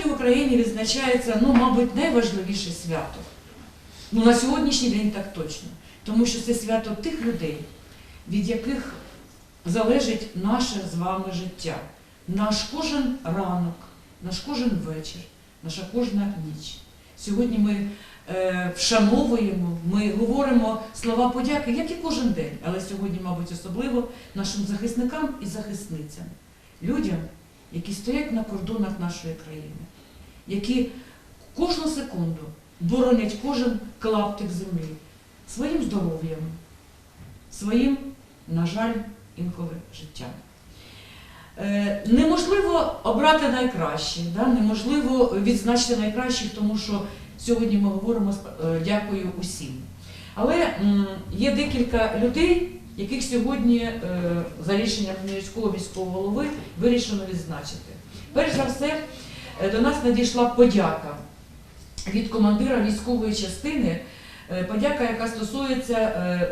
Сьогодні в Україні відзначається, ну, мабуть, найважливіше свято. Ну, на сьогоднішній день так точно. Тому що це свято тих людей, від яких залежить наше з вами життя. Наш кожен ранок, наш кожен вечір, наша кожна ніч. Сьогодні ми е, вшановуємо, ми говоримо слова подяки, як і кожен день, але сьогодні, мабуть, особливо нашим захисникам і захисницям, людям, які стоять на кордонах нашої країни, які кожну секунду боронять кожен клаптик землі своїм здоров'ям, своїм, на жаль, інколи життям. Е, Неможливо обрати найкраще, да? неможливо відзначити найкращих, тому що сьогодні ми говоримо е, дякую усім. Але є декілька людей, яких сьогодні е, за рішенням міського міського голови вирішено відзначити. Перш за все, е, до нас надійшла подяка від командира військової частини, е, подяка, яка стосується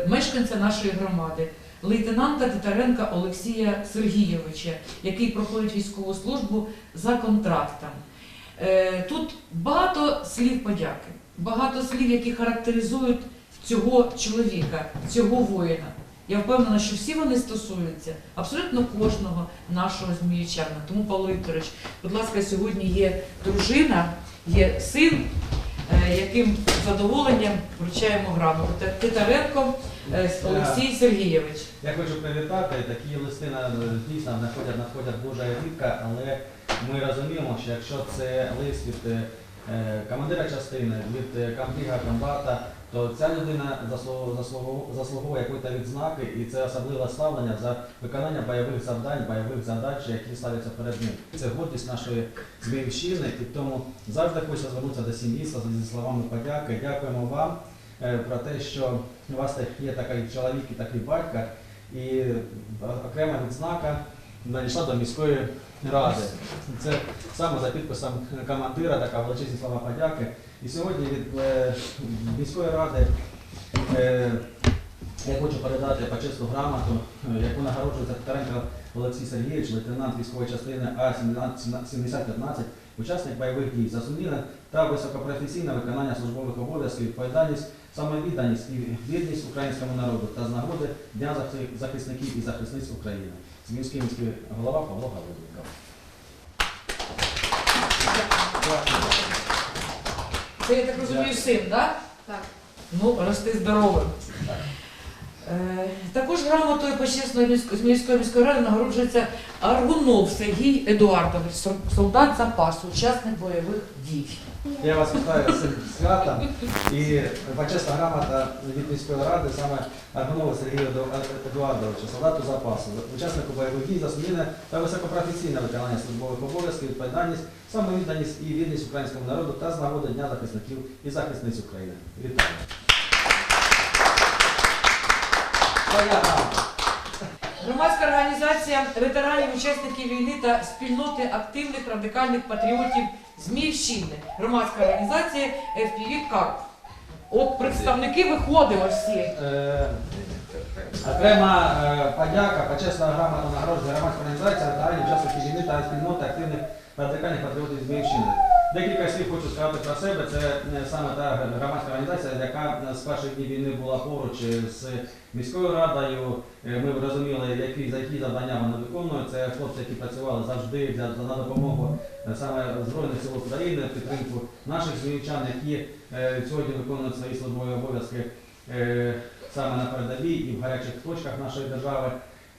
мешканця нашої громади, лейтенанта Титаренка Олексія Сергійовича, який проходить військову службу за контрактом. Тут багато слів подяки, багато слів, які характеризують цього чоловіка, цього воїна. Я впевнена, що всі вони стосуються абсолютно кожного нашого зміючана. Тому, Павло Вікторович, будь ласка, сьогодні є дружина, є син, е, яким з задоволенням вручаємо грамоту. Титаренко е, Олексій Сергійович. Я хочу привітати. Такі листи дійсно надходять, надходять дуже рідко, але ми розуміємо, що якщо це лист від е, командира частини, від е, комбіга комбата, то ця людина заслуговує якоїсь відзнаки, і це особливе ставлення за виконання бойових завдань, бойових задач, які ставляться перед ним. Це гордість нашої Зміївщини, і тому завжди хочу звернутися до сім'ї зі словами подяки. Дякуємо вам е, про те, що у вас є такий чоловік і такий батько, і окрема відзнака надійшла до міської ради. Це саме за підписом командира, така величезні слова подяки. І сьогодні від е, міської ради е, я хочу передати почесну грамоту, е, яку нагороджується Титаренко Олексій Сергійович, лейтенант військової частини А-7015, учасник бойових дій, за та високопрофесійне виконання службових обов'язків, відповідальність, самовідданість і вірність українському народу та з нагоди Дня захисників і захисниць України. Зміївський міський голова Павло Галуденко. Це, я так розумію, син, так? Так. Ну, рости здоровим. Е, Також грамотою почесної міської міської ради нагороджується Аргунов Сергій Едуардович, солдат запасу, учасник бойових дій. Я вас вітаю з святом. І почесна грамота від міської ради саме Аргонова Сергія Еду- Едуардовича, солдату запасу, учаснику бойових дій, заслужене та високопрофесійне виконання службових обов'язків, відповідальність, самовідданість і вірність українському народу та з нагоди Дня захисників і захисниць України. Вітаю. Твоя грамота. Громадська організація ветеранів, учасників війни та спільноти активних радикальних патріотів Зміївщини. Громадська організація FPV КАРП. От представники виходимо всі. Е, Окрема е, подяка, почесна грамота нагороджує громадська організація ветеранів учасників війни та спільноти активних радикальних патріотів з Київщини. Декілька слів хочу сказати про себе. Це е, саме та громадська організація, яка е, з перших днів війни була поруч е, з міською радою. Ми розуміли, які, які завдання вони виконують. Це хлопці, які працювали завжди для, на допомогу саме Збройних сил України, підтримку наших зміївчан, які сьогодні виконують свої службові обов'язки саме на передовій і в гарячих точках нашої держави.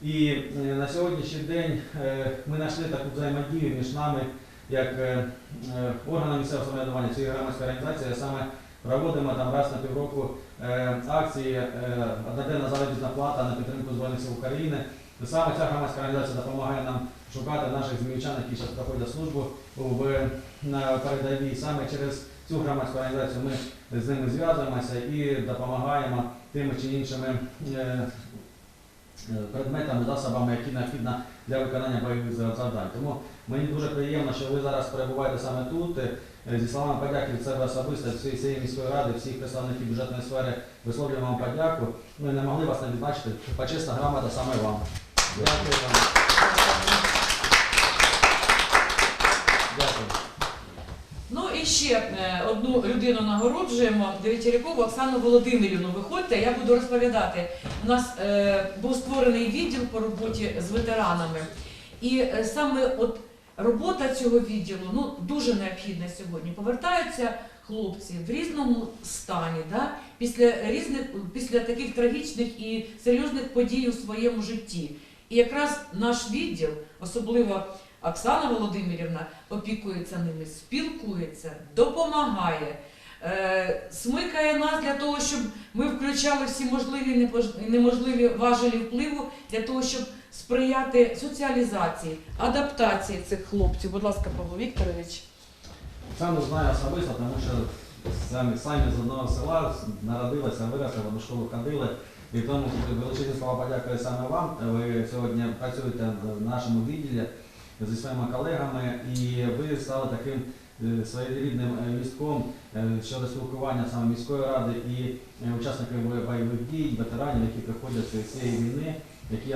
І на сьогоднішній день ми знайшли таку взаємодію між нами, як е, е, місцевого самоврядування цієї громадської організації, саме проводимо там раз на півроку е, акції одноденна заробітна плата на підтримку Збройних сил України. Саме ця громадська організація допомагає нам шукати наших зміївчан, які зараз проходять службу в, передовій. Саме через цю громадську організацію ми з ними зв'язуємося і допомагаємо тими чи іншими предметами, засобами, які необхідні для виконання бойових завдань. Тому мені дуже приємно, що ви зараз перебуваєте саме тут. Е, Зі словами подяки від себе особисто, всієї всієї міської ради, всіх представників бюджетної сфери висловлюємо вам подяку. Ми не могли вас не відзначити. Почесна грамота саме вам. Дякую вам. Дякую. Ще е, одну людину нагороджуємо, Дев'ятірякову Оксану Володимирівну. Виходьте, я буду розповідати. У нас е, був створений відділ по роботі з ветеранами. І е, саме от робота цього відділу ну, дуже необхідна сьогодні. Повертаються хлопці в різному стані, да? після, різних, після таких трагічних і серйозних подій у своєму житті. І якраз наш відділ, особливо Оксана Володимирівна, опікується ними, спілкується, допомагає. Е, смикає нас для того, щоб ми включали всі можливі і неможливі важелі впливу для того, щоб сприяти соціалізації, адаптації цих хлопців. Будь ласка, Павло Вікторович. Оксану знаю особисто, тому що самі, самі з одного села народилися, виросли, в одну школу ходили. І тому величезні слова подякую саме вам. Ви сьогодні працюєте в нашому відділі зі своїми колегами, і ви стали таким е, своєрідним е, містком е, щодо спілкування саме міської ради і учасників бойових дій, ветеранів, які приходять з цієї війни, які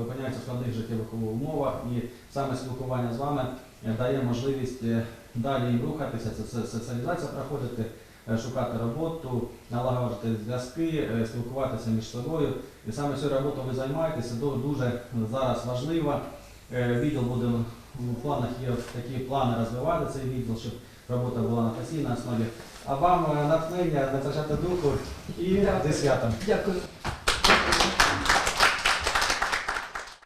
опиняються в складних життєвих умовах. І саме спілкування з вами дає можливість далі рухатися, соціалізація проходити, шукати роботу, налагоджувати зв'язки, спілкуватися між собою. І саме цією роботою ви займаєтеся, дуже зараз важливо. Е, Відділ буде в планах є такі плани розвивати цей відділ, щоб робота була на постійній основі. А вам е, натхнення, не духу і зі святом. Дякую.